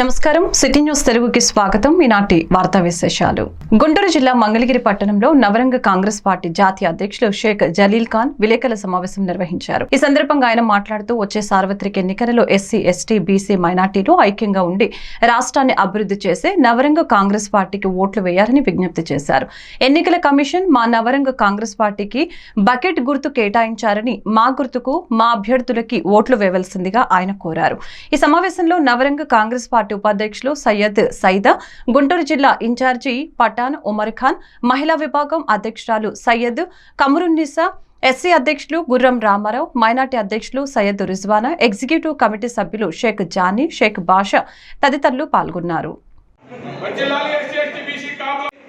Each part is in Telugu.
నమస్కారం. సిటీ న్యూస్ తెలుగుకి స్వాగతం. ఈనాటి వార్తా విశేషాలు. గుంటూరు జిల్లా మంగళగిరి పట్టణంలో నవరంగ కాంగ్రెస్ పార్టీ జాతీయ అధ్యక్షులు షేక్ జలీల్ ఖాన్ విలేకరుల సమావేశం నిర్వహించారు. ఈ సందర్భంగా ఆయన మాట్లాడుతూ వచ్చే సార్వత్రిక ఎన్నికలలో ఎస్సీ ఎస్టీ బీసీ మైనార్టీలు ఐక్యంగా ఉండి రాష్ట్రాన్ని అభివృద్ధి చేసే నవరంగ కాంగ్రెస్ పార్టీకి ఓట్లు వేయాలని విజ్ఞప్తి చేశారు. ఎన్నికల కమిషన్ మా నవరంగ కాంగ్రెస్ పార్టీకి బకెట్ గుర్తు కేటాయించారని మా గుర్తుకు మా అభ్యర్థులకి ఓట్లు వేయవలసిందిగా ఆయన కోరారు. ఈ సమావేశంలో నవరంగ కాంగ్రెస్ పార్టీ పార్టీ ఉపాధ్యక్షులు సయ్యద్ సైద గుంటూరు జిల్లా ఇన్ఛార్జి పఠాన్ ఉమర్ ఖాన్ మహిళా విభాగం అధ్యక్షురాలు సయ్యద్ కమరున్నిసా ఎస్సీ అధ్యక్షులు గుర్రం రామారావు మైనార్టీ అధ్యక్షులు సయ్యద్ రిజ్వానా ఎగ్జిక్యూటివ్ కమిటీ సభ్యులు షేక్ జానీ షేక్ బాషా తదితరులు పాల్గొన్నారు.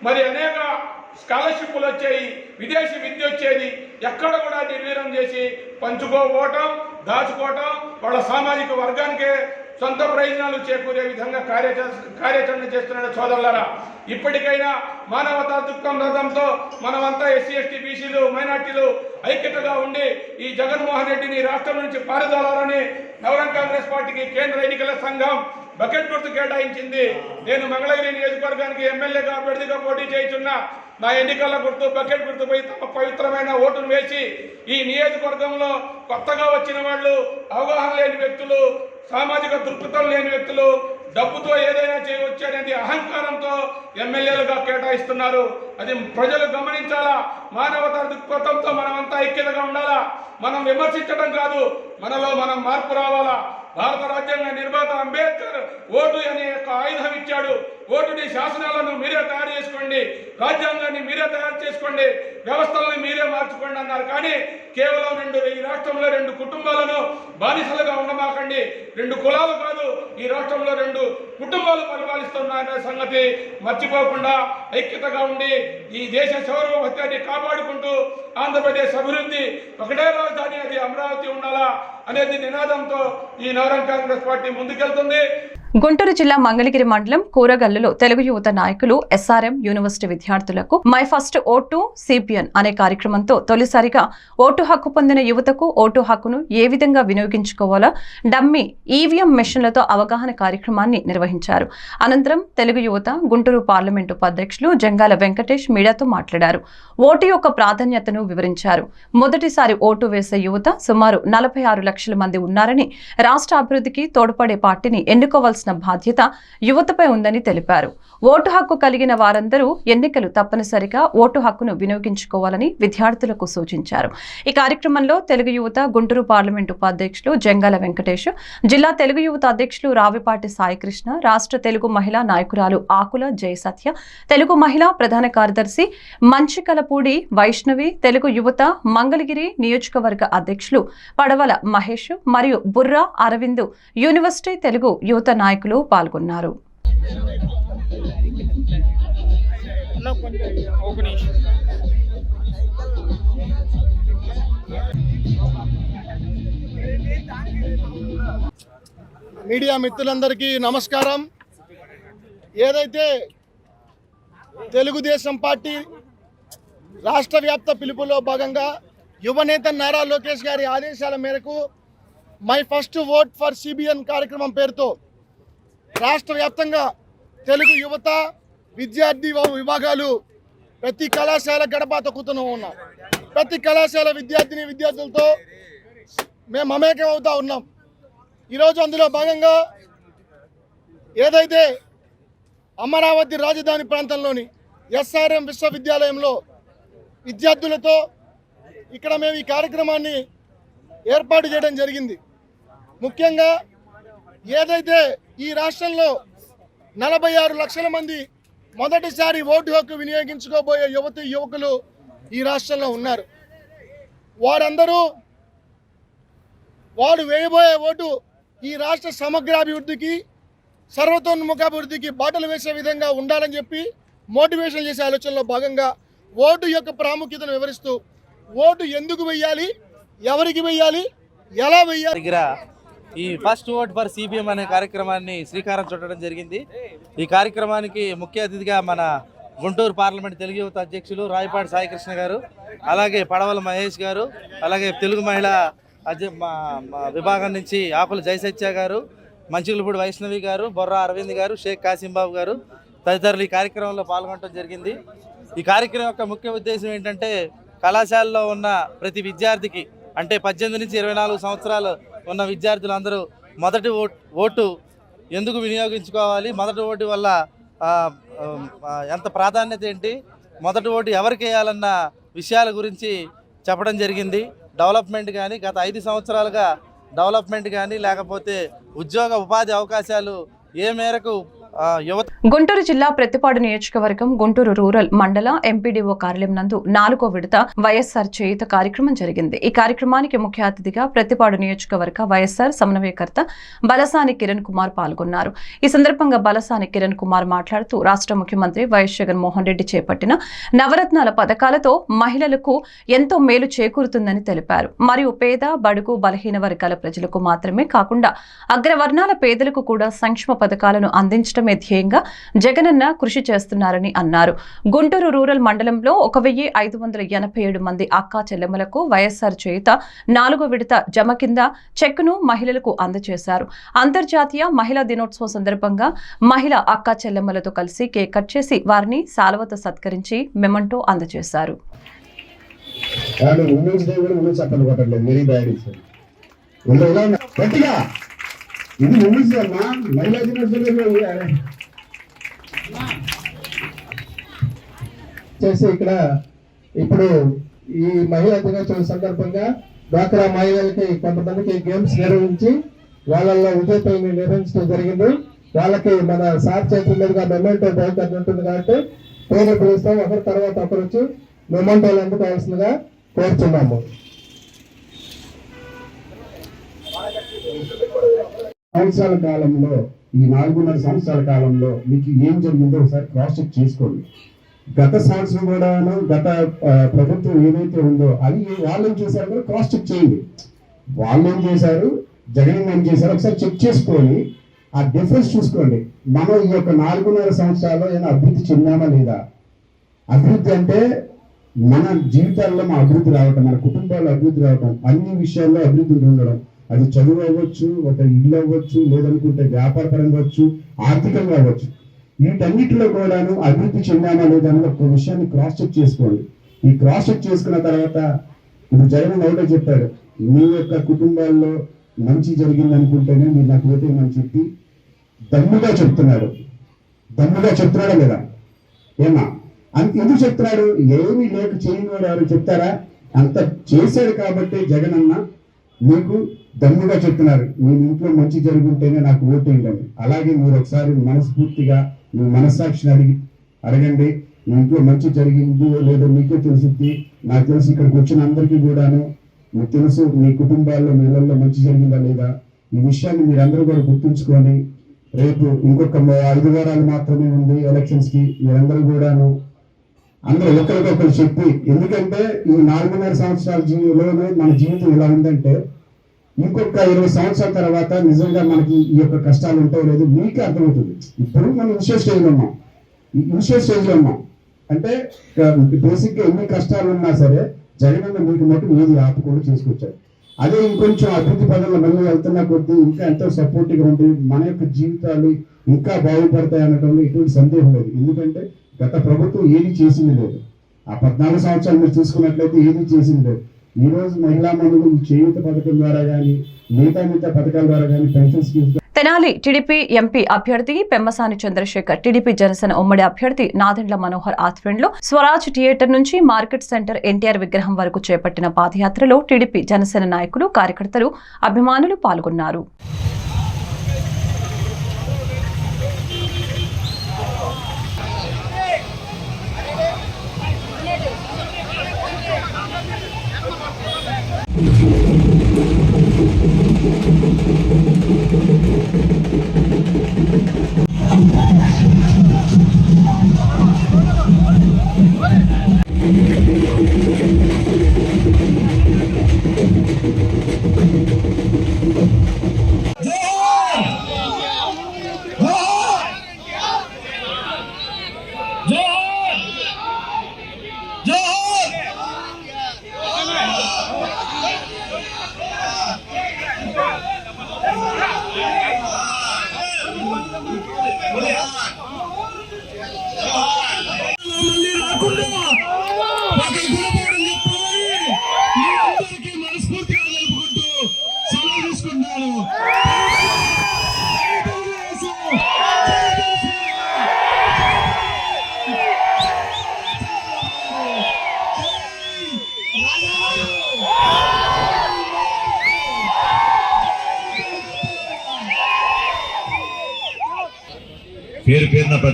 మరి అనేక స్కాలర్షిప్లు వచ్చాయి విదేశీ విద్య వచ్చేది ఎక్కడ కూడా నిర్వీర్యం చేసి పంచుకోవటం దాచుకోవటం వాళ్ళ సామాజిక వర్గానికే సొంత ప్రయోజనాలు చేకూరే విధంగా కార్యాచ కార్యాచరణ చేస్తున్నాడు సోదరులరా. ఇప్పటికైనా మానవతా దృక్పథంతో మనమంతా ఎస్సీ ఎస్టీ బీసీలు మైనార్టీలు ఐక్యతగా ఉండి ఈ జగన్మోహన్ రెడ్డిని రాష్ట్రం నుంచి పారదోలాలని నవరం కాంగ్రెస్ పార్టీకి కేంద్ర ఎన్నికల సంఘం బకెట్ గుర్తు కేటాయించింది. నేను మంగళగిరి నియోజకవర్గానికి ఎమ్మెల్యేగా అభ్యర్థిగా పోటీ చేయుచున్న నా ఎన్నికల గుర్తు బకెట్ గుర్తుపై తమ పవిత్రమైన ఓటును వేసి ఈ నియోజకవర్గంలో కొత్తగా వచ్చిన వాళ్ళు అవగాహన లేని వ్యక్తులు సామాజిక దృక్పథం లేని వ్యక్తులు డబ్బుతో ఏదైనా చేయవచ్చు అనేది అహంకారంతో ఎమ్మెల్యేలుగా కేటాయిస్తున్నారు. అది ప్రజలు గమనించాలా? మానవత దృక్పథంతో మనమంతా ఐక్యతగా ఉండాలా? మనం విమర్శించడం కాదు మనలో మనం మార్పు రావాలా? భారత రాజ్యాంగ నిర్మాత అంబేద్కర్ ఓటు అనే యొక్క ఆయుధం ఇచ్చాడు. ఓటుని శాసనాలను మీరే తయారు చేసుకోండి రాజ్యాంగాన్ని మీరే తయారు చేసుకోండి వ్యవస్థలను మీరే మార్చుకోండి అన్నారు. కానీ కేవలం రెండు ఈ రాష్ట్రంలో రెండు కుటుంబాలను బానిసలుగా ఉండమాకండి. రెండు కులాలు కాదు ఈ రాష్ట్రంలో రెండు కుటుంబాలు పరిపాలిస్తున్నారనే సంగతి మర్చిపోకుండా ఐక్యతగా ఉండి ఈ దేశ సౌరభత్యాన్ని కాపాడుకుంటూ ఆంధ్రప్రదేశ్ అభివృద్ధి ఒకటే రాజధాని అది అమరావతి ఉండాలా అనేది నినాదంతో ఈ నవరం కాంగ్రెస్ పార్టీ ముందుకెళ్తుంది. గుంటూరు జిల్లా మంగళగిరి మండలం కూరగల్లులో తెలుగు యువత నాయకులు ఎస్ఆర్ఎం యూనివర్సిటీ విద్యార్థులకు మై ఫస్ట్ ఓటు సిపిఎన్ అనే కార్యక్రమంతో తొలిసారిగా ఓటు హక్కు పొందిన యువతకు ఓటు హక్కును ఏ విధంగా వినియోగించుకోవాలో డమ్మీ ఈవీఎం మెషిన్లతో అవగాహన కార్యక్రమాన్ని నిర్వహించారు. అనంతరం తెలుగు యువత గుంటూరు పార్లమెంటు ఉపాధ్యక్షులు జంగాల వెంకటేష్ మీడియాతో మాట్లాడారు. ఓటు యొక్క ప్రాధాన్యతను వివరించారు. మొదటిసారి ఓటు వేసే యువత సుమారు నలభై ఆరు లక్షల మంది ఉన్నారని రాష్ట్ర అభివృద్ధికి తోడ్పడే పార్టీని ఎన్నుకోవాల్సిన బాధ్యత యువతపై ఉందని తెలిపారు. ఓటు హక్కు కలిగిన వారందరూ ఎన్నికలు తప్పనిసరిగా ఓటు హక్కును వినియోగించుకోవాలని విద్యార్థులకు సూచించారు. ఈ కార్యక్రమంలో తెలుగు యువత గుంటూరు పార్లమెంట్ ఉపాధ్యక్షులు జంగాల వెంకటేష్ జిల్లా తెలుగు యువత అధ్యక్షులు రావిపాటి సాయికృష్ణ రాష్ట్ర తెలుగు మహిళా నాయకురాలు ఆకుల జయసత్య తెలుగు మహిళా ప్రధాన కార్యదర్శి మంచికలపూడి వైష్ణవి తెలుగు యువత మంగళగిరి నియోజకవర్గ అధ్యక్షులు పడవల మహేష్ మరియు బుర్రా అరవింద్ యూనివర్సిటీ తెలుగు యువత నాయకులు పాల్గొన్నారు. మీడియా మిత్రులందరికీ నమస్కారం. ఏదైతే తెలుగుదేశం పార్టీ రాష్ట్ర వ్యాప్త పిలుపులో భాగంగా యువనేత నారా లోకేష్ గారి ఆదేశాల మేరకు my first vote for CBN కార్యక్రమం పేరుతో రాష్ట్ర వ్యాప్తంగా తెలుగు యువత విద్యార్థి విభాగాలు ప్రతి కళాశాల గడప తొక్కుతూ ఉన్నాం. ప్రతి కళాశాల విద్యార్థిని విద్యార్థులతో మేము మమేకం అవుతా ఉన్నాం. ఈరోజు అందులో భాగంగా ఏదైతే అమరావతి రాజధాని ప్రాంతంలోని ఎస్ఆర్ఎం విశ్వవిద్యాలయంలో విద్యార్థులతో ఇక్కడ మేము ఈ కార్యక్రమాన్ని ఏర్పాటు చేయడం జరిగింది. ముఖ్యంగా ఏదైతే ఈ రాష్ట్రంలో నలభై ఆరు లక్షల మంది మొదటిసారి ఓటు హక్కు వినియోగించుకోబోయే యువతి యువకులు ఈ రాష్ట్రంలో ఉన్నారు. వారందరూ వాడు వేయబోయే ఓటు ఈ రాష్ట్ర సమగ్రాభివృద్ధికి సర్వతోన్ముఖాభివృద్ధికి బాటలు వేసే విధంగా ఉండాలని చెప్పి మోటివేషన్ చేసే ఆలోచనలో భాగంగా ఓటు యొక్క ప్రాముఖ్యతను వివరిస్తూ ఓటు ఎందుకు వెయ్యాలి ఎవరికి వెయ్యాలి ఎలా వెయ్యాలి దగ్గర ఈ ఫస్ట్ ఓట్ ఫర్ సిపిఎం అనే కార్యక్రమాన్ని శ్రీకారం చుట్టడం జరిగింది. ఈ కార్యక్రమానికి ముఖ్య అతిథిగా మన గుంటూరు పార్లమెంట్ తెలుగు యువత అధ్యక్షులు రాయపాటి సాయికృష్ణ గారు అలాగే పడవల మహేష్ గారు అలాగే తెలుగు మహిళ అధ్య మా విభాగం నుంచి ఆకుల జయసత్య గారు మంచిగులపూడి వైష్ణవి గారు బొర్రా అరవింద్ గారు షేక్ కాసింబాబు గారు తదితరులు ఈ కార్యక్రమంలో పాల్గొనడం జరిగింది. ఈ కార్యక్రమం యొక్క ముఖ్య ఉద్దేశం ఏంటంటే కళాశాలలో ఉన్న ప్రతి విద్యార్థికి అంటే పద్దెనిమిది నుంచి ఇరవై నాలుగు సంవత్సరాలు ఉన్న విద్యార్థులందరూ మొదటి ఓటు ఓటు ఎందుకు వినియోగించుకోవాలి? మొదటి ఓటు వల్ల ఎంత ప్రాధాన్యత ఏంటి? మొదటి ఓటు ఎవరికి వేయాలన్న విషయాల గురించి చెప్పడం జరిగింది. డెవలప్మెంట్ కానీ గత ఐదు సంవత్సరాలుగా డెవలప్మెంట్ కానీ లేకపోతే ఉద్యోగ ఉపాధి అవకాశాలు ఏ మేరకు గుంటూరు జిల్లా ప్రతిపాడు నియోజకవర్గం గుంటూరు రూరల్ మండల ఎంపీడీఓ కార్యాలయం నందు నాలుగో విడత వైఎస్ఆర్ చేయుత కార్యక్రమం జరిగింది. ఈ కార్యక్రమానికి ముఖ్య అతిథిగా ప్రతిపాడు నియోజకవర్గ వైఎస్ఆర్ సమన్వయకర్త బలసాని కిరణ్ కుమార్ పాల్గొన్నారు. ఈ సందర్భంగా బలసాని కిరణ్ కుమార్ మాట్లాడుతూ రాష్ట్ర ముఖ్యమంత్రి వైఎస్ జగన్మోహన్ రెడ్డి చేపట్టిన నవరత్నాల పథకాలతో మహిళలకు ఎంతో మేలు చేకూరుతుందని తెలిపారు. మరియు పేద బడుగు బలహీన వర్గాల ప్రజలకు మాత్రమే కాకుండా అగ్రవర్ణాల పేదలకు కూడా సంక్షేమ పథకాలను అందించడం అందించడమే ధ్యేయంగా జగనన్న కృషి చేస్తున్నారని అన్నారు. గుంటూరు రూరల్ మండలంలో ఒక వెయ్యి ఐదు వందల ఎనభై ఏడు మంది అక్కా చెల్లెమ్మలకు వైఎస్ఆర్ చేయుత నాలుగో విడత జమ కింద చెక్కును మహిళలకు అందజేశారు. అంతర్జాతీయ మహిళా దినోత్సవం సందర్భంగా మహిళ అక్కా చెల్లెమ్మలతో కలిసి కేక్ కట్ చేసి వారిని సాల్వతో సత్కరించి మెమంటో అందజేశారు. ఉమెన్స్ డే కూడా ఉమెన్స్ చట్టాలు కొట్టట్లేదు. వెరీ బ్యాడ్ గట్టిగా. ఇది ముగిసి అమ్మా మహిళా వచ్చిన చేసి ఇక్కడ ఇప్పుడు ఈ మహిళా దినోత్సవం సందర్భంగా డ్వాక్రా మహిళలకి కొంతమందికి గేమ్స్ నిర్వహించి వాళ్ళల్లో విజేతల్ని నిర్వహించడం జరిగింది. వాళ్ళకి మన సార్ చేతుల మీదుగా మెమెంటో బహుకరణ ఉంటుంది కాబట్టి పేరు పిలుస్తాం. ఒకరి తర్వాత ఒకరు వచ్చి మెమెంటోలు అందుకోవాల్సిందిగా కోరుతున్నాము సంవత్సరాల కాలంలో ఈ నాలుగున్నర సంవత్సరాల కాలంలో మీకు ఏం జరిగిందో ఒకసారి క్రాస్ చెక్ చేసుకోండి. గత సంవత్సరం కూడా గత ప్రభుత్వం ఏదైతే ఉందో అది వాళ్ళు ఏం చేశారు కూడా క్రాస్ చెక్ చేయండి. వాళ్ళు ఏం చేశారు? జగన్ ఏం చేశారు? ఒకసారి చెక్ చేసుకొని ఆ డిఫరెన్స్ చూసుకోండి. మనం ఈ యొక్క నాలుగున్నర సంవత్సరాల్లో ఏమైనా అభివృద్ధి చెందామా లేదా? అభివృద్ధి అంటే మన జీవితాల్లో మా అభివృద్ధి రావటం మన కుటుంబాల్లో అభివృద్ధి రావటం అన్ని విషయాల్లో అభివృద్ధి ఉండడం. అది చదువు అవ్వచ్చు ఒక ఇల్లు అవ్వచ్చు లేదనుకుంటే వ్యాపార పరంగా అవ్వచ్చు ఆర్థికంగా అవ్వచ్చు. వీటన్నిటిలో కూడాను అభివృద్ధి చెందామా లేదా ఒక విషయాన్ని క్రాస్ చెక్ చేసుకోండి. ఈ క్రాస్ చెక్ చేసుకున్న తర్వాత ఇప్పుడు జగన్ ఒకటే చెప్పాడు మీ యొక్క కుటుంబాల్లో మంచి జరిగింది అనుకుంటేనే మీరు నాకు ఓటేయమని చెప్పి దమ్ముగా చెప్తున్నాడు దమ్ముగా చెప్తున్నాడా లేదా? ఏమా? అంత ఎందుకు చెప్తున్నాడు? ఏమీ లేక చేయని వాడు ఎవరు చెప్తారా? అంత చేశాడు కాబట్టి జగన్ అన్న మీకు దమ్ముగా చెప్తున్నారు మీ ఇంట్లో మంచి జరుగుంటేనే నాకు ఓటేయండి అని. అలాగే మీరు ఒకసారి మనస్ఫూర్తిగా మీ మనస్సాక్షిని అడిగి అడగండి మీ ఇంట్లో మంచి జరిగింది లేదో మీకే తెలుసుద్ది. నాకు తెలిసి ఇక్కడికి వచ్చిన అందరికీ కూడాను మీకు తెలుసు మీ కుటుంబాల్లో మీ ఇళ్ళలో మంచి జరిగిందా లేదా? ఈ విషయాన్ని మీరందరూ కూడా గుర్తుంచుకొని రేపు ఇంకొక ఐదు వారాలు మాత్రమే ఉంది ఎలక్షన్స్కి మీరందరూ కూడాను అందరూ ఒకరికొకరు చెప్పి ఎందుకంటే ఈ నాలుగున్నర సంవత్సరాల జీవితంలోనే మన జీవితం ఎలా ఉందంటే ఇంకొక ఇరవై సంవత్సరాల తర్వాత నిజంగా మనకి ఈ యొక్క కష్టాలు ఉంటాయో లేదో మీకే అర్థమవుతుంది. ఇప్పుడు మనం ఇన్షియల్ స్టేజ్లో ఉన్నాం. ఇన్షియల్ స్టేజ్లో ఉన్నాం. అంటే బేసిక్గా ఎన్ని కష్టాలు ఉన్నా సరే జగనన్న మీకు మటు ఏది ఆపకుండా చేసుకొచ్చారు అదే ఇంకొంచెం అభివృద్ధి పదంలో మళ్ళీ వెళ్తున్న కొద్దీ ఇంకా ఎంతో సపోర్టివ్గా ఉంటుంది మన యొక్క జీవితాలు ఇంకా బాగుపడతాయి అనడంలో ఎటువంటి సందేహం లేదు. ఎందుకంటే గత ప్రభుత్వం ఏది చేసింది లేదు. ఆ పద్నాలుగు సంవత్సరాలు మీరు చూసుకున్నట్లయితే ఏది చేసింది లేదు. ఈరోజు మహిళా మనులు చేయూత పథకం ద్వారా కానీ మిగతా మిగతా పథకాల ద్వారా కానీ pension schemes Tenali TDP MP అభ్యర్థి పెమ్మసాని చంద్రశేఖర్ టీడీపీ జనసేన ఉమ్మడి అభ్యర్థి నాదెండ్ల మనోహర్ ఆధ్వర్యంలో స్వరాజ్ థియేటర్ నుంచి మార్కెట్ సెంటర్ ఎన్టీఆర్ విగ్రహం వరకు చేపట్టిన పాదయాత్రలో టీడీపీ జనసేన నాయకులు కార్యకర్తలు అభిమానులు పాల్గొన్నారు.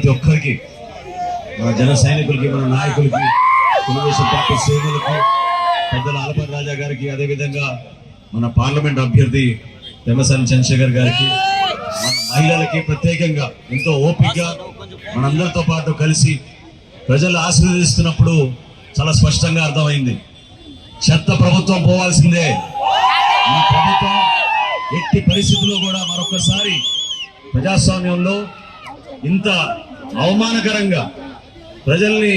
ప్రతి ఒక్కరికి మన జన సైనికులకి మన నాయకులకి తెలుగుదేశం పార్టీ శ్రేణులకి పెద్దల ఆలపతి రాజా గారికి అదేవిధంగా మన పార్లమెంట్ అభ్యర్థి పెమ్మసాని చంద్రశేఖర్ గారికి మన మహిళలకి ప్రత్యేకంగా ఎంతో ఓపికగా మనందరితో పాటు కలిసి ప్రజలు ఆశీర్వదిస్తున్నప్పుడు చాలా స్పష్టంగా అర్థమైంది. చెత్త ప్రభుత్వం పోవాల్సిందే. ఈ ప్రభుత్వం ఎట్టి పరిస్థితుల్లో కూడా మరొకసారి ప్రజాస్వామ్యంలో ఇంత అవమానకరంగా ప్రజల్ని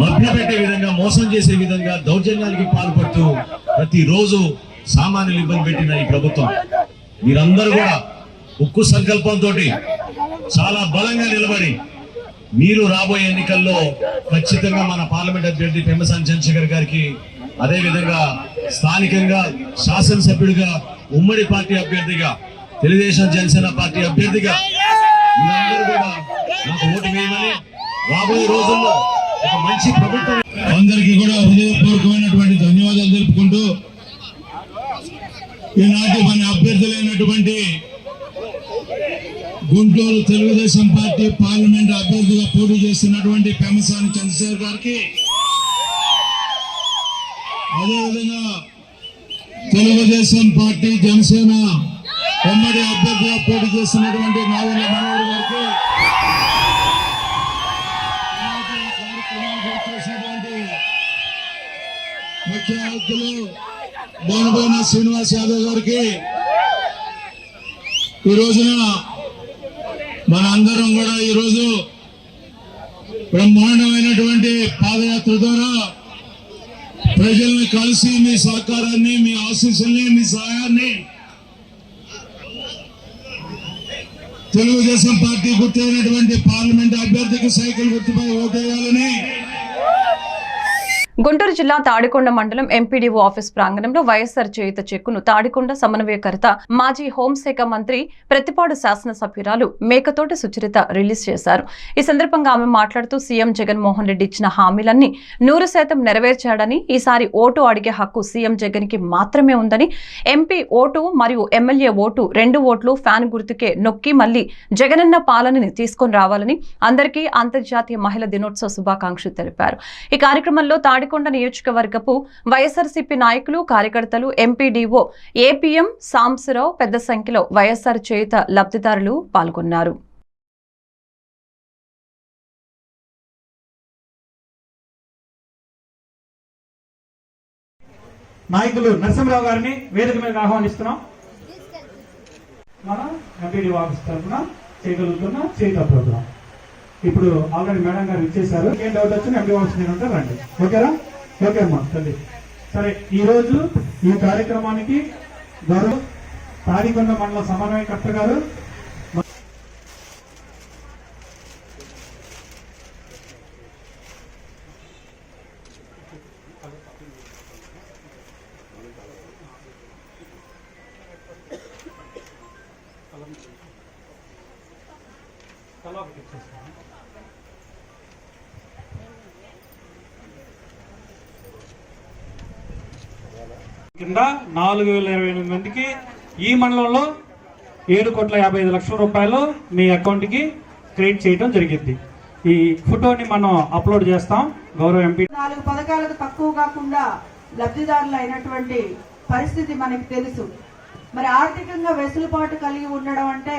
మభ్యపెట్టే విధంగా మోసం చేసే విధంగా దౌర్జన్యానికి పాల్పడుతూ ప్రతిరోజు సామాన్యులు ఇబ్బంది పెట్టిన ఈ ప్రభుత్వం. మీరందరూ కూడా ఉక్కు సంకల్పంతో చాలా బలంగా నిలబడి మీరు రాబోయే ఎన్నికల్లో ఖచ్చితంగా మన పార్లమెంట్ అభ్యర్థి పెమ్మసాని చంద్రశేఖర్ గారికి అదేవిధంగా స్థానికంగా శాసనసభ్యుడిగా ఉమ్మడి పార్టీ అభ్యర్థిగా తెలుగుదేశం జనసేన పార్టీ అభ్యర్థిగా మీరందరూ కూడా నాకు ఓటు వేయమని రాబోయే రోజుల్లో ఒక మంచి ప్రభుత్వం అందరికీ కూడా హృదయపూర్వకమైనటువంటి ధన్యవాదాలు తెలుపుకుంటూ ఈనాటి మన అభ్యర్థులైనటువంటి గుంటూరు తెలుగుదేశం పార్టీ పార్లమెంట్ అభ్యర్థిగా పోటీ చేస్తున్నటువంటి పెమసాని చంద్రశేఖర్ గారికి అదేవిధంగా తెలుగుదేశం పార్టీ జనసేన ఉమ్మడి అభ్యర్థిగా పోటీ చేస్తున్నటువంటి నావెల్ల మనోహర్ గారికి ముఖ్య బోనబోన శ్రీనివాస్ యాదవ్ గారికి ఈ రోజున మన అందరం కూడా ఈ రోజు బ్రహ్మాండమైనటువంటి పాదయాత్ర ద్వారా ప్రజల్ని కలిసి మీ సహకారాన్ని మీ ఆశీస్సుల్ని మీ సహాయాన్ని తెలుగుదేశం పార్టీ గుర్తైనటువంటి పార్లమెంట్ అభ్యర్థికి సైకిల్ గుర్తుపై ఓటేయాలని గుంటూరు జిల్లా తాడికొండ మండలం ఎంపీడీఓ ఆఫీస్ ప్రాంగణంలో వైఎస్ఆర్ చేయుత చెక్కును తాడికొండ సమన్వయకర్త మాజీ హోంశాఖ మంత్రి ప్రతిపాడు శాసనసభ్యురాలు మేకతోటి సుచరిత రిలీజ్ చేశారు. ఈ సందర్భంగా ఆమె మాట్లాడుతూ సీఎం జగన్మోహన్ రెడ్డి ఇచ్చిన హామీలన్నీ నూరు శాతం నెరవేర్చాడని ఈసారి ఓటు అడిగే హక్కు సీఎం జగన్కి మాత్రమే ఉందని ఎంపీ ఓటు మరియు ఎమ్మెల్యే ఓటు రెండు ఓట్లు ఫ్యాన్ గుర్తుకే నొక్కి మళ్ళీ జగనన్న పాలనని తీసుకొని రావాలని అందరికీ అంతర్జాతీయ మహిళా దినోత్సవ శుభాకాంక్షలు తెలిపారు. ఈ కార్యక్రమంలో తాడి తాడికొండ నియోజకవర్గపు వైఎస్ఆర్సీపీ నాయకులు కార్యకర్తలు ఎంపీడీఓ ఏపీఎం సాంసరావు పెద్ద సంఖ్యలో వైఎస్ఆర్ చేయుత లబ్ధిదారులు పాల్గొన్నారు. నాయకులు నరసింహరావు గారిని వేదిక మీద ఆహ్వానిస్తున్నాం. మనం ఎంపీడీ ఆఫీస్ తరఫున చేయగలుగుతున్న చేత ప్రోగ్రాం. ఇప్పుడు ఆల్రెడీ మేడం గారు ఇచ్చేశారు. ఏం డౌట్ వచ్చిన ఎంపీ ఆఫీస్ నేను ఉంటా రండి. ఓకేరా ఓకే అమ్మా తల్లి. సరే ఈ రోజు ఈ కార్యక్రమానికి గౌరవ తాడికొండ మండల సమన్వయకర్త గారు నాలుగు వేల ఇరవై ఎనిమిది మందికి ఈ మండలంలో ఏడు కోట్ల యాభై ఐదు లక్షల రూపాయలు మీ అకౌంట్కి క్రెడిట్ చేయడం జరిగింది. ఈ ఫోటోని మనం అప్లోడ్ చేస్తాం. గౌరవ ఎంపీ నాలుగు పథకాలకు తక్కువ కాకుండా లబ్ధిదారులు అయినటువంటి పరిస్థితి మనకి తెలుసు. మరి ఆర్థికంగా వెసులుబాటు కలిగి ఉండడం అంటే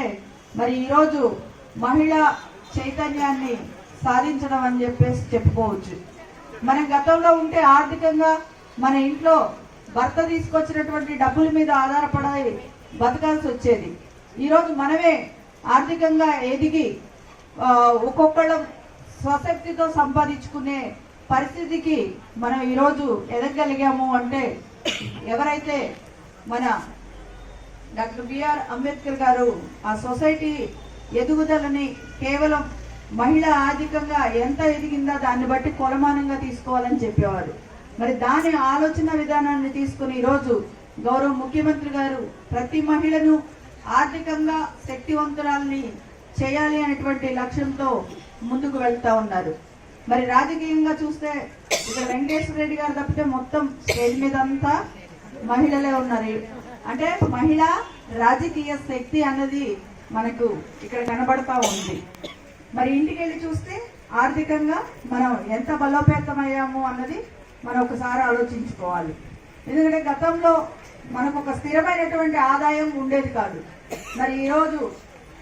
మరి ఈరోజు మహిళా చైతన్యాన్ని సాధించడం అని చెప్పేసి చెప్పుకోవచ్చు. మనం గతంలో ఉంటే ఆర్థికంగా మన ఇంట్లో భర్త తీసుకొచ్చినటువంటి డబ్బుల మీద ఆధారపడాలి బతకాల్సి వచ్చేది. ఈరోజు మనమే ఆర్థికంగా ఎదిగి ఒక్కొక్కళ్ళ స్వశక్తితో సంపాదించుకునే పరిస్థితికి మనం ఈరోజు ఎదగలిగాము అంటే ఎవరైతే మన డాక్టర్ బిఆర్ అంబేద్కర్ గారు ఆ సొసైటీ ఎదుగుదలని కేవలం మహిళ ఆర్థికంగా ఎంత ఎదిగిందో దాన్ని బట్టి కొలమానంగా తీసుకోవాలని చెప్పేవారు. మరి దాని ఆలోచన విధానాన్ని తీసుకుని ఈరోజు గౌరవ ముఖ్యమంత్రి గారు ప్రతి మహిళను ఆర్థికంగా శక్తివంతురాల్ని చేయాలి అనేటువంటి లక్ష్యంతో ముందుకు వెళ్తా ఉన్నారు. మరి రాజకీయంగా చూస్తే ఇక్కడ వెంకటేశ్వర రెడ్డి గారు తప్పితే మొత్తం స్టేజ్ మీద అంతా మహిళలే ఉన్నారు. అంటే మహిళ రాజకీయ శక్తి అన్నది మనకు ఇక్కడ కనబడతా ఉంది. మరి ఇంటికి వెళ్ళి చూస్తే ఆర్థికంగా మనం ఎంత బలోపేతమయ్యాము అన్నది మనం ఒకసారి ఆలోచించుకోవాలి. ఎందుకంటే గతంలో మనకు ఒక స్థిరమైనటువంటి ఆదాయం ఉండేది కాదు. మరి ఈరోజు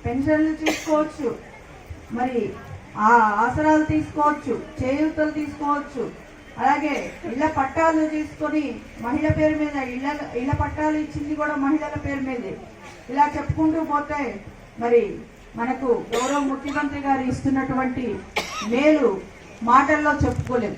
పెన్షన్లు తీసుకోవచ్చు మరి ఆ ఆసరాలు తీసుకోవచ్చు చేయూతలు తీసుకోవచ్చు. అలాగే ఇళ్ళ పట్టాలు తీసుకొని మహిళ పేరు మీద ఇళ్ళ ఇళ్ళ పట్టాలు ఇచ్చింది కూడా మహిళల పేరు మీదే. ఇలా చెప్పుకుంటూ పోతే మరి మనకు గౌరవ ముఖ్యమంత్రి గారు ఇస్తున్నటువంటి మేలు మాటల్లో చెప్పుకోలేము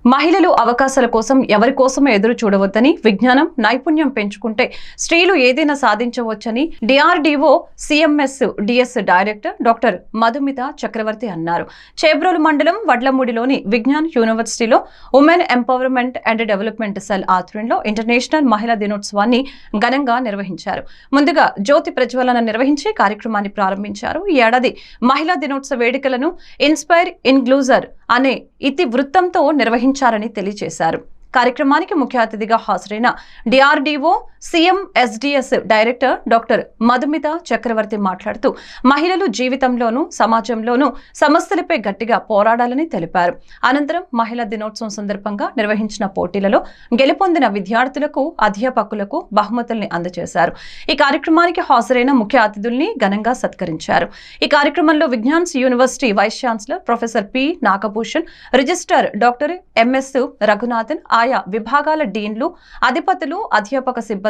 మహిళలు అవకాశాల కోసం ఎవరి కోసమో ఎదురు చూడవద్దని విజ్ఞానం నైపుణ్యం పెంచుకుంటే స్త్రీలు ఏదైనా సాధించవచ్చని DRDO CMS DS director doctor Madhumita Chakravarthi అన్నారు. చేబ్రోలు మండలం వడ్లమూడిలోని విజ్ఞాన్ యూనివర్సిటీలో women empowerment and development cell ఆధ్వర్యంలో ఇంటర్నేషనల్ మహిళా దినోత్సవాన్ని ఘనంగా నిర్వహించారు. ముందుగా జ్యోతి ప్రజ్వలన నిర్వహించి కార్యక్రమాన్ని ప్రారంభించారు. ఈ ఏడాది మహిళా దినోత్సవ వేడుకలను ఇన్స్పైర్ ఇన్క్లూజర్ అనే ఇతి వృత్తంతో నిర్వహించారని తెలియజేశారు. కార్యక్రమానికి ముఖ్య అతిథిగా హాజరైన DRDO CM SDS director doctor Madhumita Chakravarthi మాట్లాడుతూ మహిళలు జీవితంలోనూ సమాజంలోనూ సమస్యలపై గట్టిగా పోరాడాలని తెలిపారు. అనంతరం మహిళా దినోత్సవం సందర్భంగా నిర్వహించిన పోటీలలో గెలుపొందిన విద్యార్థులకు అధ్యాపకులకు బహుమతుల్ని అందజేశారు. ఈ కార్యక్రమానికి హాజరైన ముఖ్య అతిథుల్ని ఘనంగా సత్కరించారు. ఈ కార్యక్రమంలో Vignan's university vice chancellor professor P. Nagabhushan registrar doctor MS Raghunathan ఆయా విభాగాల డీన్లు అధిపతులు అధ్యాపక సిబ్బంది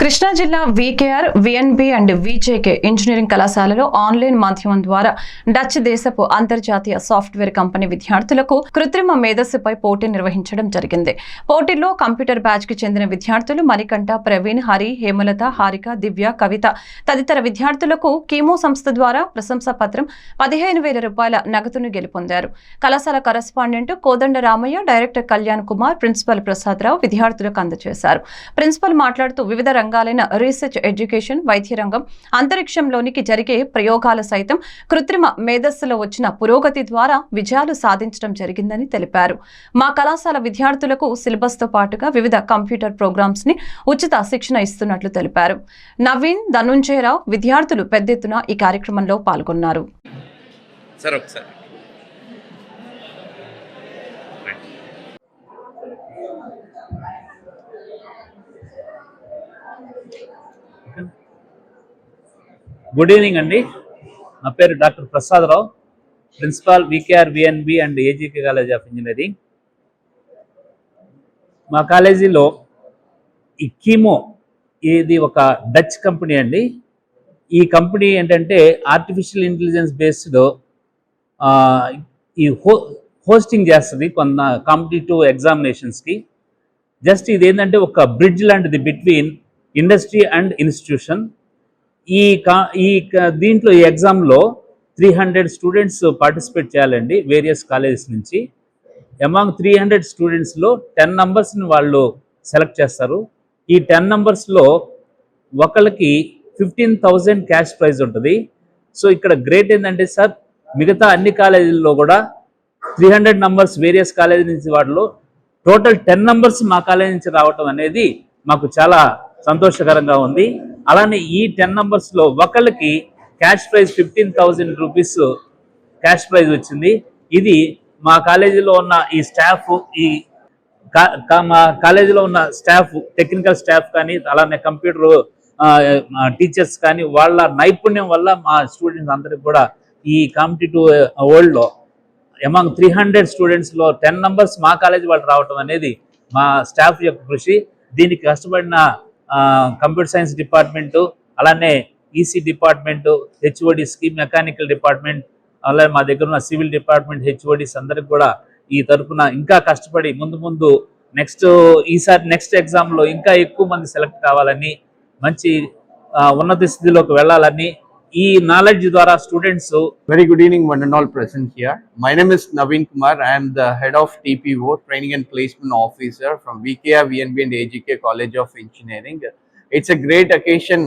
కృష్ణా జిల్లా VKR VNB and AGK engineering కళాశాలలో ఆన్లైన్ మాధ్యమం ద్వారా డచ్ దేశపు అంతర్జాతీయ సాఫ్ట్వేర్ కంపెనీ విద్యార్థులకు కృత్రిమ మేధస్సుపై పోటీ నిర్వహించడం జరిగింది. పోటీల్లో కంప్యూటర్ బ్యాచ్కి చెందిన విద్యార్థులు మణికంఠ ప్రవీణ్ హరి హేమలత హారిక దివ్య కవిత తదితర విద్యార్థులకు కీమో సంస్థ ద్వారా ప్రశంసా పత్రం పదిహేను వేల రూపాయల నగదును గెలుపొందారు. కళాశాల correspondent Kodanda Ramaiah director Kalyan Kumar principal Prasada Rao విద్యార్థులకు అందజేశారు. ప్రిన్సిపల్ మాట్లాడుతూ వివిధ రంగాలైన రీసెర్చ్ ఎడ్యుకేషన్ వైద్య రంగం అంతరిక్షంలోనికి జరిగే ప్రయోగాల సైతం కృత్రిమ మేధస్సులో వచ్చిన పురోగతి ద్వారా విజయాలు సాధించడం జరిగిందని తెలిపారు. మా కళాశాల విద్యార్థులకు సిలబస్తో పాటుగా వివిధ కంప్యూటర్ ప్రోగ్రామ్స్ని ఉచిత శిక్షణ ఇస్తున్నట్లు తెలిపారు. నవీన్ ధనుంజయరావు విద్యార్థులు పెద్ద ఎత్తున ఈ కార్యక్రమంలో పాల్గొన్నారు సార్ ఒకసారి గుడ్ ఈవినింగ్ అండి. నా పేరు doctor Prasada Rao principal VKR BNB and AGK college of engineering. మా కాలేజీలో ఈ కీమో ఇది ఒక డచ్ కంపెనీ అండి. ఈ కంపెనీ ఏంటంటే ఆర్టిఫిషియల్ ఇంటెలిజెన్స్ బేస్డ్ ఈ హో హోస్టింగ్ చేస్తుంది కొంత కాంపిటేటివ్ ఎగ్జామినేషన్స్కి. జస్ట్ ఇది ఏంటంటే ఒక బ్రిడ్జ్ లాంటిది బిట్వీన్ ఇండస్ట్రీ అండ్ ఇన్స్టిట్యూషన్. ఈ కా ఈ దీంట్లో ఈ ఎగ్జామ్లో త్రీ హండ్రెడ్ స్టూడెంట్స్ పార్టిసిపేట్ చేయాలండి వేరియస్ కాలేజెస్ నుంచి. అమాంగ్ త్రీ హండ్రెడ్ స్టూడెంట్స్లో టెన్ నంబర్స్ని వాళ్ళు సెలెక్ట్ చేస్తారు. ఈ టెన్ నంబర్స్లో ఒకళ్ళకి ఫిఫ్టీన్ థౌజండ్ క్యాష్ ప్రైజ్ ఉంటుంది. సో ఇక్కడ గ్రేట్ ఏంటంటే సార్ మిగతా అన్ని కాలేజీల్లో కూడా three hundred numbers various college నుంచి వాటిలో టోటల్ టెన్ నంబర్స్ మా కాలేజీ నుంచి రావటం అనేది మాకు చాలా సంతోషకరంగా ఉంది. అలానే ఈ టెన్ నంబర్స్లో ఒకళ్ళకి cash prize fifteen thousand rupees cash prize వచ్చింది. ఇది మా కాలేజీలో ఉన్న ఈ స్టాఫ్ ఈ కా- మా కాలేజీలో ఉన్న స్టాఫ్ టెక్నికల్ స్టాఫ్ కానీ అలానే కంప్యూటర్ టీచర్స్ కానీ వాళ్ళ నైపుణ్యం వల్ల మా స్టూడెంట్స్ అందరికి కూడా ఈ కాంపిటేటివ్ వరల్డ్లో అమాంగ్ త్రీ హండ్రెడ్ స్టూడెంట్స్లో టెన్ నంబర్స్ మా కాలేజీ వాళ్ళు రావటం అనేది మా స్టాఫ్ యొక్క కృషి. దీనికి కష్టపడిన కంప్యూటర్ సైన్స్ డిపార్ట్మెంటు అలానే EC department HOD scheme mechanical department అలాగే మా దగ్గర ఉన్న సివిల్ డిపార్ట్మెంట్ హెచ్ఓడిస్ అందరికి కూడా ఈ తరఫున ఇంకా కష్టపడి ముందు ముందు నెక్స్ట్ ఈసారి నెక్స్ట్ ఎగ్జామ్లో ఇంకా ఎక్కువ మంది సెలెక్ట్ కావాలని మంచి ఉన్నత స్థితిలోకి వెళ్ళాలని ఈ నాలెడ్జ్ ద్వారా students Very good evening, one and all present here. My name is Naveen Kumar. I am the head of TPO, Training and Placement Officer from VKR, VNB, and AGK College of Engineering. It's a great occasion,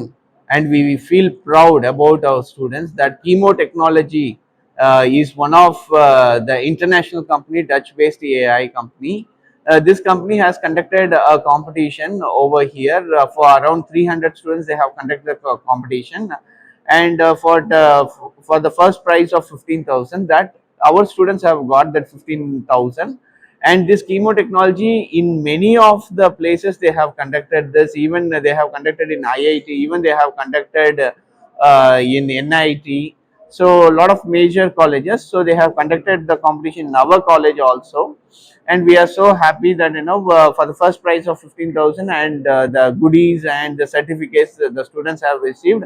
and we feel proud about our students that chemo technology uh, is one of uh, the international company, Dutch-based AI company. Uh, this company has conducted a competition over here uh, for around 300 students. They have conducted a competition and uh, for the for the first prize of 15000 that our students have got that 15000 and this chemo technology in many of the places they have conducted this even they have conducted in iit even they have conducted uh, in nit so a lot of major colleges so they have conducted the competition in our college also and we are so happy that you know uh, for the first prize of 15000 and uh, the goodies and the certificates that the students have received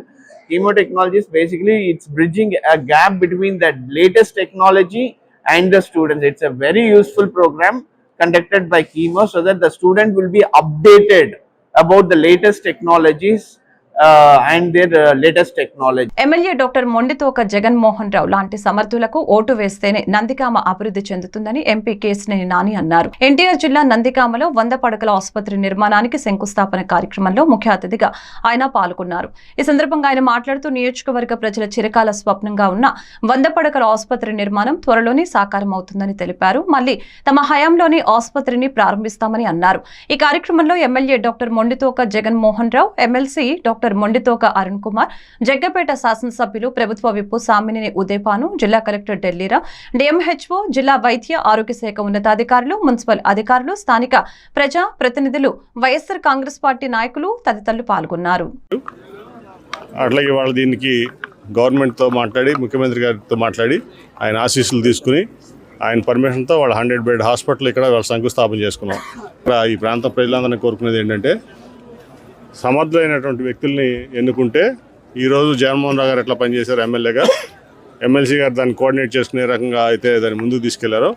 chemo technologies basically it's bridging a gap between the latest technology and the students. It's a very useful program conducted by chemo so that the student will be updated about the latest technologies and their latest technology MLA doctor Mondithoka Jaganmohan Rao లాంటి సమర్థులకు ఓటు వేస్తేనే నందికామ అభివృద్ధి చెందుతుందని ఎంపీ కేసినేని నాని అన్నారు. ఎన్టీఆర్ జిల్లా నందికామలో వంద పడకల ఆసుపత్రి నిర్మాణానికి శంకుస్థాపన కార్యక్రమంలో ముఖ్య అతిథిగా ఆయన పాల్గొన్నారు. ఈ సందర్భంగా ఆయన మాట్లాడుతూ నియోజకవర్గ ప్రజల చిరకాల స్వప్నంగా ఉన్న వంద పడకల ఆసుపత్రి నిర్మాణం త్వరలోనే సాకారం అవుతుందని తెలిపారు. మళ్ళీ తమ హయాంలోని ఆసుపత్రిని ప్రారంభిస్తామని అన్నారు. ఈ కార్యక్రమంలో MLA doctor Mondithoka Jaganmohan Rao MLC doctor Mondithoka Arun Kumar Jaggayyapeta శాసనసభ్యులు ప్రభుత్వ విప్పు సామినేని ఉదయపాను జిల్లా కలెక్టర్ ఢిల్లీరా డిఎంహెచ్ఓ జిల్లా వైద్య ఆరోగ్య శాఖ ఉన్నతాధికారులు మున్సిపల్ అధికారులు స్థానిక ప్రజా ప్రతినిధులు వైఎస్ఆర్ కాంగ్రెస్ పార్టీ నాయకులు తదితరులు పాల్గొన్నారు. అట్లాగే వాళ్ళ దీనికి గవర్నమెంట్తో మాట్లాడి ముఖ్యమంత్రి గారితో మాట్లాడి ఆయన ఆశీస్సులు తీసుకుని ఆయన పర్మిషన్తో వాళ్ళ హండ్రెడ్ బెడ్ హాస్పిటల్ ఇక్కడ వాళ్ళు శంకుస్థాపన చేసుకున్నాం. ఇక్కడ ఈ ప్రాంత ప్రజలందరినీ కోరుకునేది ఏంటంటే సమర్థులైనటువంటి వ్యక్తుల్ని ఎన్నుకుంటే ఈరోజు జగన్మోహన్ రావు గారు ఎట్లా పనిచేశారు ఎమ్మెల్యేగా ఎమ్మెల్సీ గారు దాన్ని కోఆర్డినేట్ చేసుకునే రకంగా అయితే దాన్ని ముందుకు తీసుకెళ్ళారో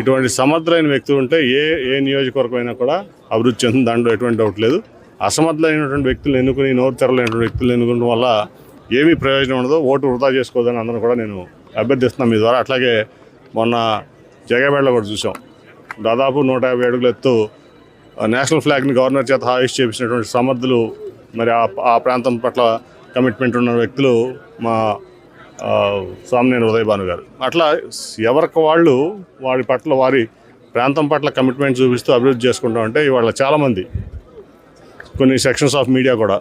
ఇటువంటి సమర్థులైన వ్యక్తులు ఉంటే ఏ ఏ నియోజకవర్గమైనా కూడా అభివృద్ధి చెందుతుంది దాంట్లో ఎటువంటి డౌట్ లేదు. అసమర్థులైనటువంటి వ్యక్తులను ఎన్నుకుని నోరు తెరలేనటువంటి వ్యక్తులను ఎన్నుకోవడం వల్ల ఏమీ ప్రయోజనం ఉండదు. ఓటు వృధా చేసుకోవద్దని అందరూ కూడా నేను అభ్యర్థిస్తున్నాను మీ ద్వారా. అట్లాగే మొన్న జగబేడలో కూడా చూసాం. దాదాపు నూట యాభై అడుగులు ఎత్తు నేషనల్ ఫ్లాగ్ని గవర్నర్ చేత హాయిస్ చేపించినటువంటి సమర్థులు మరి ఆ ఆ ప్రాంతం పట్ల కమిట్మెంట్ ఉన్న వ్యక్తులు మా స్వామినేని ఉదయభాను గారు. అట్లా ఎవరికి వాళ్ళు వారి పట్ల వారి ప్రాంతం పట్ల కమిట్మెంట్ చూపిస్తూ అభివృద్ధి చేసుకుంటా ఉంటే ఇవాళ చాలామంది. కొన్ని సెక్షన్స్ ఆఫ్ మీడియా కూడా.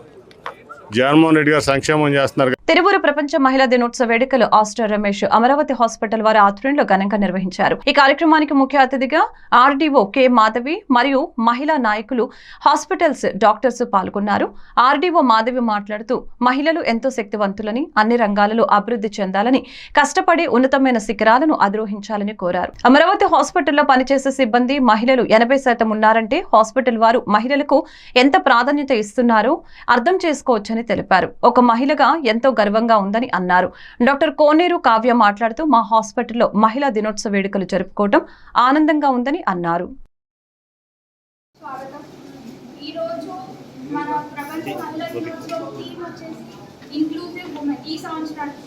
జగన్మోహన్ రెడ్డి గారు సంక్షేమం చేస్తున్నారు తిరువురు ప్రపంచ మహిళా దినోత్సవ వేడుకలు ఆస్టర్ రమేష్ అమరావతి హాస్పిటల్ వారి ఆధ్వర్యంలో ఘనంగా నిర్వహించారు. ఈ కార్యక్రమానికి ముఖ్య అతిథిగా ఆర్డీఓ కె మాధవి మరియు మహిళా నాయకులు హాస్పిటల్స్ డాక్టర్స్ పాల్గొన్నారు. ఆర్డీఓ మాధవి మాట్లాడుతూ మహిళలు ఎంతో శక్తివంతులని అన్ని రంగాలలో అభివృద్ధి చెందాలని కష్టపడి ఉన్నతమైన శిఖరాలను అధిరోహించాలని కోరారు. అమరావతి హాస్పిటల్లో పనిచేసే సిబ్బంది మహిళలు ఎనభై శాతం ఉన్నారంటే హాస్పిటల్ వారు మహిళలకు ఎంత ప్రాధాన్యత ఇస్తున్నారో అర్థం చేసుకోవచ్చని తెలిపారు. ఒక మహిళగా ఎంతో గర్వంగా ఉందని అన్నారు. డాక్టర్ కోనేరు కావ్య మాట్లాడుతూ మా హాస్పిటల్లో మహిళా దినోత్సవ వేడుకలు జరుపుకోవడం ఆనందంగా ఉందని అన్నారు. మన ప్రపంచ ఇంక్లూజివ్ ఉమెన్ ఈ సంవత్సరానికి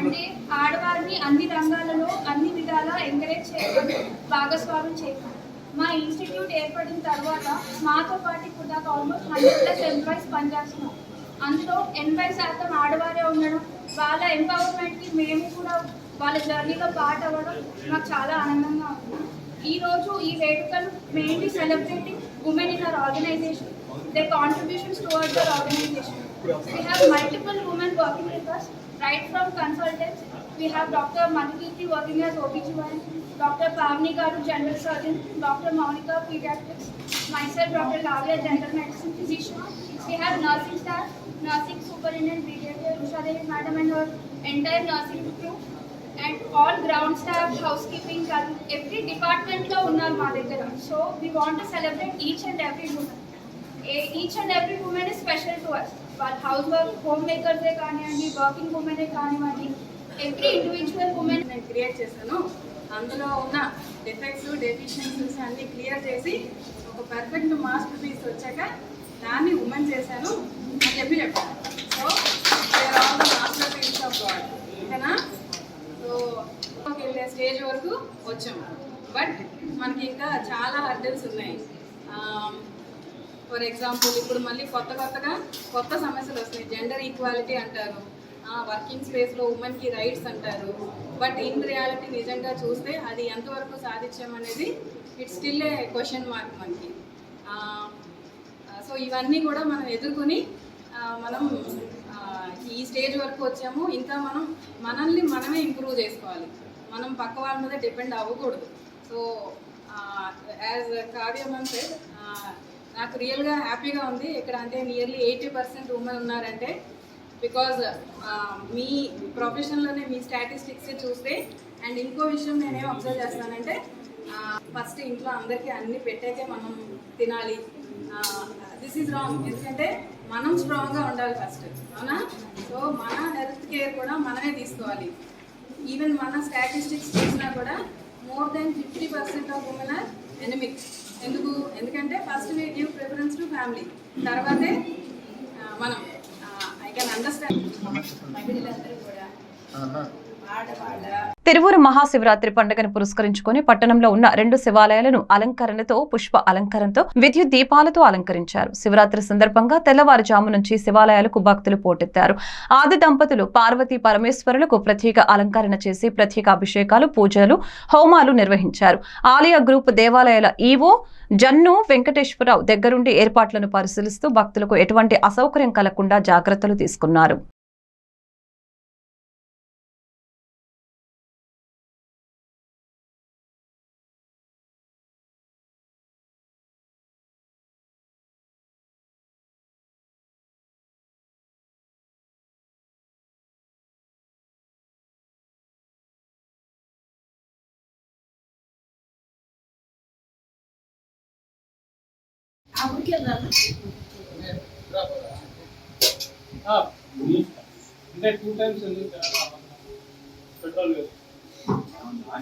అంటే ఆడవారిని అన్ని రంగాలలో అన్ని విధాలా ఎంకరేజ్ చేయడం భాగస్వామ్యం చేయడం మా ఇన్స్టిట్యూట్ ఏర్పడిన తర్వాత మాతో పాటు ఇప్పుడు దాకా ఆల్మోస్ట్ హండ్రెడ్ ప్లస్ ఎంప్లాయీస్ పనిచేస్తున్నాం అందులో ఎనభై శాతం ఆడవారే ఉండడం వాళ్ళ ఎంపవర్మెంట్కి మేము కూడా వాళ్ళ జర్నీలో పార్ట్ అవ్వడం నాకు చాలా ఆనందంగా ఉంది ఈరోజు ఈ వేడుకలు mainly celebrating women in our organisation they contributions towards our organisation we have multiple women working with right from consultants we have doctor Madhukeerthi working as OBGYN doctor Pavani గారు general surgeon doctor Mounika paediatrics myself doctor Lavya general medicine physician we have nursing staff nursing superintendent brigadier usha devi madam and her entire nursing crew and all ground staff, housekeeping, every department లో ఉన్నారు మా దగ్గర. So we want to celebrate each and every women each and every women is special to us వాళ్ళ హౌస్ వర్క్ హోమ్ మేకర్సే కానివ్వండి వర్కింగ్ ఉమెనే కానివ్వండి ఎవ్రీ ఇండివిజువల్ ఉమెన్ నేను క్రియేట్ చేశాను. అందులో ఉన్న డిఫెక్ట్స్ డెఫిషియన్సీస్ అన్ని క్లియర్ చేసి ఒక పర్ఫెక్ట్ మాస్టర్ పీస్ వచ్చాక దాన్ని ఉమెన్ చేశాను అని చెప్పి చెప్పాను so all the masterpiece of God ఓకేనా? సో వెళ్ళే స్టేజ్ వరకు వచ్చాము బట్ మనకి ఇంకా చాలా హర్డల్స్ ఉన్నాయి. Um, ఫర్ ఎగ్జాంపుల్ ఇప్పుడు మళ్ళీ కొత్త కొత్తగా కొత్త సమస్యలు వస్తున్నాయి. జెండర్ ఈక్వాలిటీ అంటారు. వర్కింగ్ స్పేస్లో ఉమెన్కి రైట్స్ అంటారు. బట్ ఇన్ రియాలిటీ నిజంగా చూస్తే అది ఎంతవరకు సాధించామనేది it's still a question mark మనకి. Um, సో ఇవన్నీ కూడా మనం ఎదుర్కొని మనం ఈ స్టేజ్ వరకు వచ్చాము. ఇంకా మనం మనల్ని మనమే ఇంప్రూవ్ చేసుకోవాలి. మనం పక్క వాళ్ళ మీద డిపెండ్ అవ్వకూడదు. సో యాజ్ కావ్య అంటే నాకు రియల్గా హ్యాపీగా ఉంది. ఇక్కడ అంటే నియర్లీ ఎయిటీ పర్సెంట్ ఉమెన్ ఉన్నారంటే బికాజ్ మీ ప్రొఫెషన్లోనే మీ స్టాటిస్టిక్స్ చూస్తే అండ్ ఇంకో విషయం నేనేం అబ్జర్వ్ చేస్తానంటే ఫస్ట్ ఇంట్లో అందరికీ అన్ని పెట్టాకే మనం తినాలి. దిస్ ఈజ్ రాంగ్ ఎందుకంటే మనం స్ట్రాంగ్గా ఉండాలి ఫస్ట్ అవునా? సో మన హెల్త్ కేర్ కూడా మనమే తీసుకోవాలి. ఈవెన్ మన స్టాటిస్టిక్స్ చూసినా కూడా more then fifty percent of women are anaemic ఎందుకు? ఎందుకంటే first we give preference to family తర్వాతే మనం ఐ కెన్ అండర్స్టాండ్ మహిళలందరూ కూడా. తిరువురు మహాశివరాత్రి పండుగను పురస్కరించుకొని పట్టణంలో ఉన్న రెండు శివాలయాలను అలంకరణతో పుష్ప అలంకరణతో విద్యుత్ దీపాలతో అలంకరించారు. శివరాత్రి సందర్భంగా తెల్లవారుజాము నుంచి శివాలయాలకు భక్తులు పోటెత్తారు. ఆది దంపతులు పార్వతీ పరమేశ్వరులకు ప్రత్యేక అలంకరణ చేసి ప్రత్యేక అభిషేకాలు పూజలు హోమాలు నిర్వహించారు. ఆలయ గ్రూప్ దేవాలయాల ఈవో జన్ను వెంకటేశ్వరరావు దగ్గరుండి ఏర్పాట్లను పరిశీలిస్తూ భక్తులకు ఎటువంటి అసౌకర్యం కలగకుండా జాగ్రత్తలు తీసుకున్నారు. అంటే టూ టైమ్స్ పెట్రోల్ అందరూ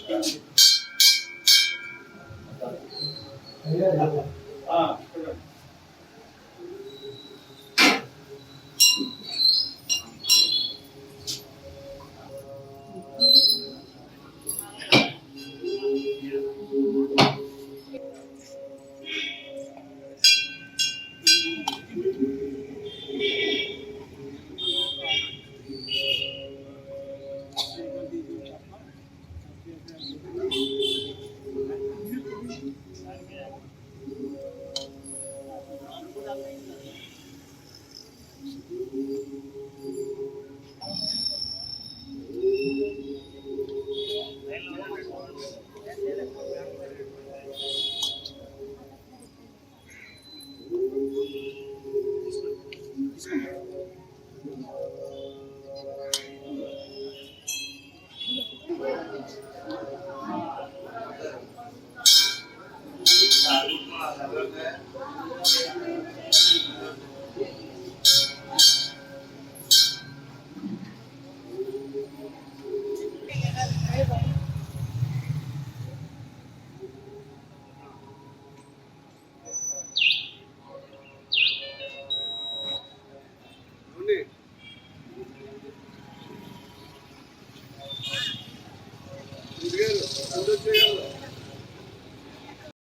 చేయాలి